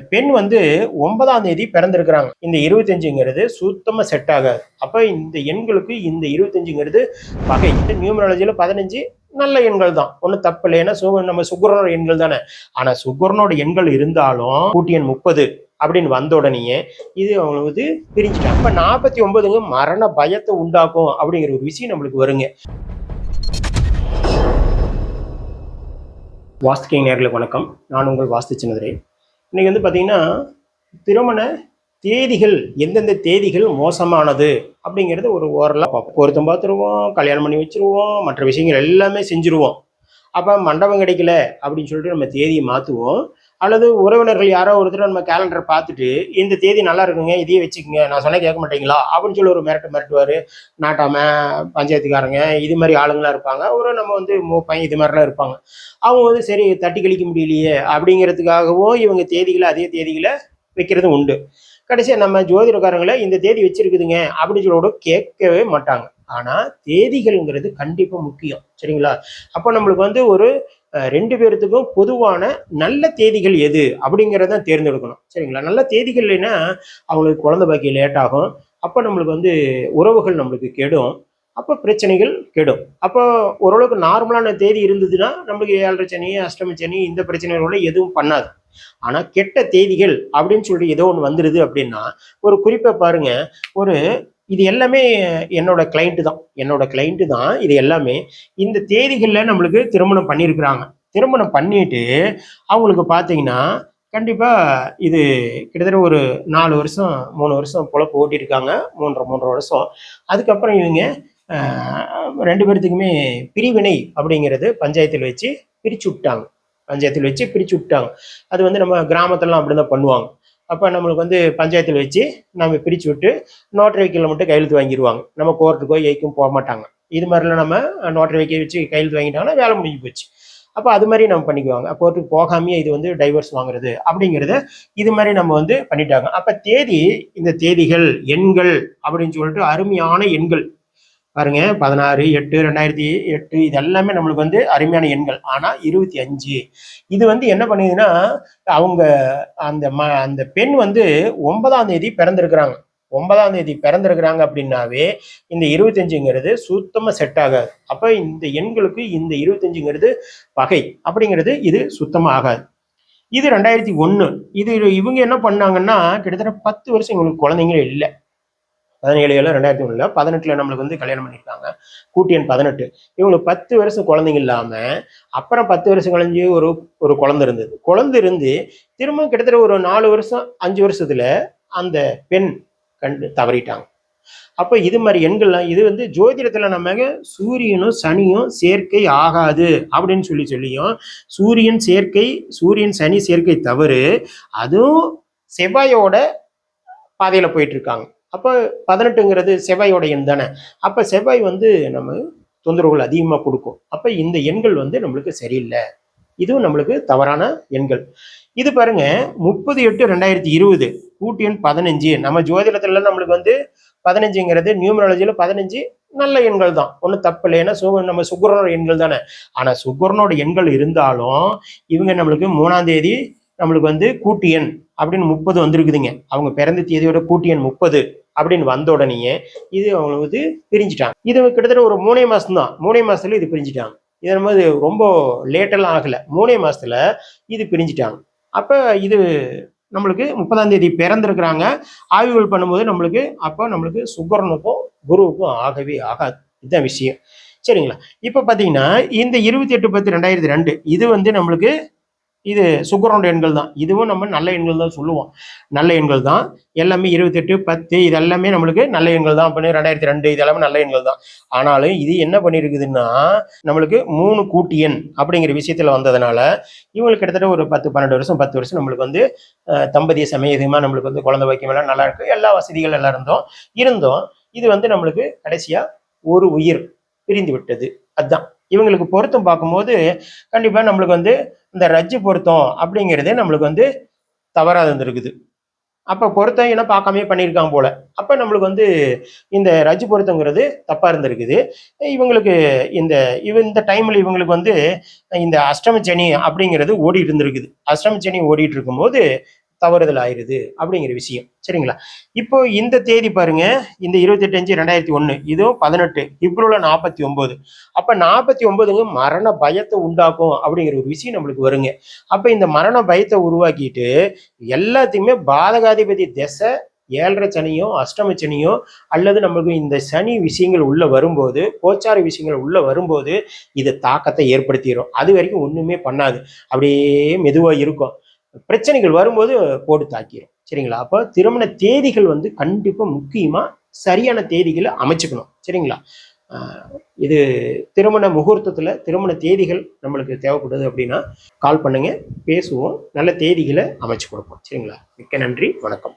பெண் வந்து ஒன்பதாம் தேதி பிறந்திருக்கிறாங்க. இந்த இருபத்தஞ்சுங்கிறது சுத்தமாக செட் ஆகாது. அப்போ இந்த எண்களுக்கு இந்த இருபத்தஞ்சுங்கிறது வகை நியூமராலஜியில் பதினஞ்சு நல்ல எண்கள் தான். ஒன்றும் தப்பு இல்லை. ஏன்னா சு- நம்ம சுகரனோட எண்கள் தானே. ஆனால் சுகரனோட எண்கள் இருந்தாலும் கூட்டி எண் முப்பது அப்படின்னு வந்த உடனேயே இது அவங்களுக்கு வந்து பிரிஞ்சுட்டாங்க அப்ப நாற்பத்தி ஒன்பதுங்க மரண பயத்தை உண்டாக்கும் அப்படிங்கிற ஒரு விஷயம் நம்மளுக்கு வருங்க. வாஸ்து நேர்களுக்கு வணக்கம். நான் உங்கள் வாஸ்து சின்னதுரை இன்றைக்கி வந்து பார்த்தீங்கன்னா திருமண தேதிகள் எந்தெந்த தேதிகள் மோசமானது அப்படிங்கிறது ஒரு ஓரலாக பார்ப்போம். பொருத்தம் பார்த்துருவோம் கல்யாணம் பண்ணி வச்சுருவோம் மற்ற விஷயங்கள் எல்லாமே செஞ்சுருவோம். அப்போ மண்டபம் கிடைக்கல அப்படின்னு சொல்லிட்டு நம்ம தேதியை மாற்றுவோம் அல்லது உறவினர்கள் யாரோ ஒருத்தர் நம்ம கேலண்டரை பார்த்துட்டு இந்த தேதி நல்லா இருக்குங்க இதையே வச்சுக்கோங்க நான் சொன்ன கேட்க மாட்டீங்களா? அப்படின்னு சொல்லி ஒரு மிரட்டு மிரட்டுவார். நாட்டாம பஞ்சாயத்துக்காரங்க இது மாதிரி ஆளுங்களாம் இருப்பாங்க. ஒரு நம்ம வந்து மூப்பையன் இது மாதிரிலாம் இருப்பாங்க. அவங்க வந்து சரி தட்டி கழிக்க முடியலையே அப்படிங்கிறதுக்காகவும் இவங்க தேதிகளை அதே தேதிகளை வைக்கிறது உண்டு. கடைசியாக நம்ம ஜோதிடக்காரங்களை இந்த தேதி வச்சிருக்குதுங்க அப்படின்னு சொல்லோட கூட கேட்கவே மாட்டாங்க. ஆனால் தேதிகள்ங்கிறது கண்டிப்பாக முக்கியம். சரிங்களா? அப்போ நம்மளுக்கு வந்து ஒரு ரெண்டு பேர்த்துக்கும் பொதுவான நல்ல தேதிகள் எது அப்படிங்கிறத தேர்ந்தெடுக்கணும். சரிங்களா? நல்ல தேதிகள் இல்லைன்னா அவங்களுக்கு குழந்தை பாக்கி லேட் ஆகும். அப்போ நம்மளுக்கு வந்து உறவுகள் நம்மளுக்கு கெடும். அப்போ பிரச்சனைகள் கெடும். அப்போ ஓரளவுக்கு நார்மலான தேதி இருந்ததுன்னா நம்மளுக்கு ஏழரை சனி அஷ்டமி சனி இந்த பிரச்சனைகளோட எதுவும் பண்ணாது. ஆனால் கெட்ட தேதிகள் அப்படின்னு சொல்லிட்டு ஏதோ ஒன்று வந்துடுது அப்படின்னா ஒரு குறிப்பை பாருங்க. ஒரு இது எல்லாமே என்னோட கிளைண்ட்டு தான். என்னோட கிளைண்ட்டு தான் இது எல்லாமே. இந்த தேதிகளில் நம்மளுக்கு திருமணம் பண்ணியிருக்கிறாங்க திருமணம் பண்ணிட்டு அவங்களுக்கு பார்த்தீங்கன்னா கண்டிப்பாக இது கிட்டத்தட்ட ஒரு நாலு வருஷம் மூணு வருஷம் பொழப்பு ஓட்டியிருக்காங்க மூன்றரை மூன்றரை வருஷம். அதுக்கப்புறம் இவங்க ரெண்டு பேர்த்துக்குமே பிரிவினை அப்படிங்கிறது பஞ்சாயத்தில் வச்சு பிரிச்சு விட்டாங்க. பஞ்சாயத்தில் வச்சு பிரிச்சு விட்டாங்க. அது வந்து நம்ம கிராமத்துலலாம் அப்படி தான் பண்ணுவாங்க. அப்போ நம்மளுக்கு வந்து பஞ்சாயத்தில் வச்சு நம்ம பிரித்து விட்டு நோட்டரி வைக்கல மட்டும் கையெழுத்து வாங்கிடுவாங்க நம்ம கோர்ட்டுக்கோ எய்க்கும் போக மாட்டாங்க. இது மாதிரிலாம் நம்ம நோட்டரி வைக்க வச்சு கையெழுத்து வாங்கிட்டாங்கன்னா வேலை முடிஞ்சு போச்சு. அப்போ அது மாதிரி நம்ம பண்ணிக்குவாங்க. கோர்ட்டுக்கு போகாமையே இது வந்து டைவர்ஸ் வாங்குறது அப்படிங்கிறத இது மாதிரி நம்ம வந்து பண்ணிட்டாங்க. அப்போ தேதி இந்த தேதிகள் எண்கள் அப்படின்னு சொல்லிட்டு அருமையான எண்கள். பாருங்க பதினாறு எட்டு ரெண்டாயிரத்தி எட்டு இது எல்லாமே நம்மளுக்கு வந்து அருமையான எண்கள். ஆனால் இருபத்தி அஞ்சு. இது வந்து என்ன பண்ணுதுன்னா அவங்க அந்த ம அந்த பெண் வந்து ஒன்பதாம் தேதி பிறந்திருக்கிறாங்க. ஒன்பதாம் தேதி பிறந்திருக்கிறாங்க அப்படின்னாவே இந்த இருபத்தஞ்சுங்கிறது சுத்தமாக செட் ஆகாது. அப்போ இந்த எண்களுக்கு இந்த இருபத்தஞ்சுங்கிறது வகை அப்படிங்கிறது இது சுத்தமாக ஆகாது. இது ரெண்டாயிரத்தி ஒன்று இது இவங்க என்ன பண்ணாங்கன்னா கிட்டத்தட்ட பத்து வருஷம் இவங்களுக்கு குழந்தைங்களே இல்லை. பதினேழு ஏழு ரெண்டாயிரத்தி ஒன்றுல பதினெட்டுல நம்மளுக்கு வந்து கல்யாணம் பண்ணியிருக்காங்க. கூட்டி பதினெட்டு. இவங்களுக்கு பத்து வருஷம் குழந்தைங்க இல்லாம அப்புறம் பத்து வருஷம் கழிஞ்சு ஒரு ஒரு குழந்தை இருந்தது. குழந்தை இருந்து திரும்ப கிட்டத்தட்ட ஒரு நாலு வருஷம் அஞ்சு வருஷத்துல அந்த பெண் கண்டு தவறிட்டாங்க. அப்போ இது மாதிரி எண்கள்லாம் இது வந்து ஜோதிடத்துல நம்ம சூரியனும் சனியும் சேர்க்கை ஆகாது அப்படின்னு சொல்லி சொல்லியும் சூரியன் சேர்க்கை சூரியன் சனி சேர்க்கை தவறு அதுவும் செவ்வாயோட பாதையில போயிட்டு இருக்காங்க. அப்போ பதினெட்டுங்கிறது செவ்வாயோட எண் தானே. அப்போ செவ்வாய் வந்து நம்ம தொந்தரவுகள் அதிகமாக கொடுக்கும். அப்போ இந்த எண்கள் வந்து நம்மளுக்கு சரியில்லை. இதுவும் நம்மளுக்கு தவறான எண்கள். இது பாருங்க முப்பது எட்டு ரெண்டாயிரத்தி இருபது கூட்டி எண் பதினஞ்சு. நம்ம ஜோதிடத்துல நம்மளுக்கு வந்து பதினஞ்சுங்கிறது நியூமராலஜியில் பதினஞ்சு நல்ல எண்கள் தான். ஒன்றும் தப்பு இல்லை. ஏன்னா சு நம்ம சுக்கரனோட எண்கள் தானே. ஆனால் சுக்கரனோட எண்கள் இருந்தாலும் இவங்க நம்மளுக்கு மூணாம் தேதி நம்மளுக்கு வந்து கூட்டு எண் அப்படின்னு முப்பது வந்திருக்குதுங்க. அவங்க பிறந்த தேதியோட கூட்டு எண் முப்பது அப்படின்னு வந்த உடனேயே இது அவங்க வந்து பிரிஞ்சுட்டாங்க. இது கிட்டத்தட்ட ஒரு மூணே மாதம் தான் மூணே மாதத்துல இது பிரிஞ்சுட்டாங்க. இது போது ரொம்ப லேட்டெல்லாம் ஆகலை. மூணே மாதத்துல இது பிரிஞ்சுட்டாங்க. அப்போ இது நம்மளுக்கு முப்பதாம் தேதி பிறந்திருக்கிறாங்க. ஆய்வுகள் பண்ணும்போது நம்மளுக்கு அப்போ நம்மளுக்கு சுக்கரனுக்கும் குருவுக்கும் ஆகவே ஆகாது. இதுதான் விஷயம். சரிங்களா? இப்போ பார்த்தீங்கன்னா இந்த இருபத்தி எட்டு பத்து ரெண்டாயிரத்தி ரெண்டு இது வந்து நம்மளுக்கு இது சுக்கரனுடைய எண்கள் தான். இதுவும் நம்ம நல்ல எண்கள் தான் சொல்லுவோம். நல்ல எண்கள் தான். எல்லாமே இருபத்தெட்டு பத்து இது எல்லாமே நம்மளுக்கு நல்ல எண்கள் தான். பண்ணி ரெண்டாயிரத்தி ரெண்டு இது எல்லாமே நல்ல எண்கள் தான். ஆனாலும் இது என்ன பண்ணியிருக்குதுன்னா நம்மளுக்கு மூணு கூட்டி எண் அப்படிங்கிற விஷயத்தில் வந்ததுனால இவங்களுக்கு கிட்டத்தட்ட ஒரு பத்து பன்னெண்டு வருஷம் பத்து வருஷம் நம்மளுக்கு வந்து தம்பதிய சமயமாக நம்மளுக்கு வந்து குழந்தை வைக்கம் எல்லாம் நல்லா இருக்கு. எல்லா வசதிகள் எல்லாம் இருந்தோம். இருந்தோம். இது வந்து நம்மளுக்கு கடைசியாக ஒரு உயிர் பிரிந்து விட்டது. அதுதான் இவங்களுக்கு பொருத்தம் பார்க்கும்போது கண்டிப்பாக நம்மளுக்கு வந்து இந்த ரஜ்ஜு பொருத்தம் அப்படிங்கிறதே நம்மளுக்கு வந்து தவறாக இருந்திருக்குது. அப்போ பொருத்தம் என்ன பார்க்காமே பண்ணியிருக்காங்க போல. அப்போ நம்மளுக்கு வந்து இந்த ரஜ்ஜு பொருத்தங்கிறது தப்பாக இருந்திருக்குது. இவங்களுக்கு இந்த இவ இந்த டைமில் இவங்களுக்கு வந்து இந்த அஷ்டம சனி அப்படிங்கிறது ஓடிட்டு இருந்திருக்குது. அஷ்டம சனி ஓடிட்டு இருக்கும்போது தவறுதல் ஆயிருது அப்படிங்கிற விஷயம். சரிங்களா? இப்போ இந்த தேதி பாருங்க இந்த இருபத்தெட்டு அஞ்சு ரெண்டாயிரத்தி ஒன்று இதுவும் பதினெட்டு இப்ரூல நாற்பத்தி ஒன்பது அப்போ நாற்பத்தி ஒன்பதுங்க மரண பயத்தை உண்டாக்கும் அப்படிங்கிற ஒரு விஷயம் நம்மளுக்கு வருங்க. அப்போ இந்த மரண பயத்தை உருவாக்கிட்டு எல்லாத்தையுமே பாதகாதிபதி திசை ஏழரை சனியோ அஷ்டம சனியோ அல்லது நம்மளுக்கு இந்த சனி விஷயங்கள் உள்ளே வரும்போது கோச்சார விஷயங்கள் உள்ளே வரும்போது இது தாக்கத்தை ஏற்படுத்திடும் அது வரைக்கும் ஒன்றுமே பண்ணாது. அப்படியே மெதுவாக இருக்கும். பிரச்சனைகள் வரும்போது போட்டு தாக்கிடும் சரிங்களா? அப்போ திருமண தேதிகள் வந்து கண்டிப்பாக முக்கியமாக சரியான தேதிகளை அமைச்சுக்கணும். சரிங்களா? இது திருமண முகூர்த்தத்தில் திருமண தேதிகள் நம்மளுக்கு தேவைப்படுது அப்படின்னா கால் பண்ணுங்க பேசுவோம் நல்ல தேதிகளை அமைச்சு கொடுப்போம். சரிங்களா? மிக்க நன்றி வணக்கம்.